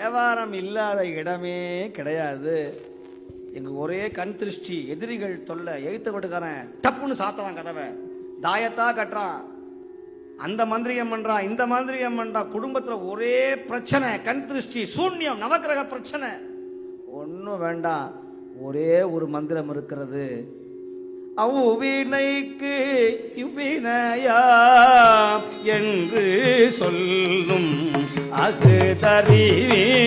வியாபாரம் இல்லாத இடமே கிடையாது. எங்க ஒரே கண் திருஷ்டி எதிரிகள் தொல்லை. எழுத்த வீட்டுக்காரன் டப்புன்னு சாத்துறான் கதவை. தாயத்தா கட்டுறான். அந்த மந்திரியம் பண்றான் இந்த மந்திரியம் பண்றான் குடும்பத்துல ஒரே பிரச்சனை கண் திருஷ்டி சூன்யம் நவக்கிரக பிரச்சனை. ஒன்றும் வேண்டாம். ஒரே ஒரு மந்திரம் இருக்கிறது. அவ்வினைக்கு இவ்வினையா என்று சொல்லும் அது தருவீர்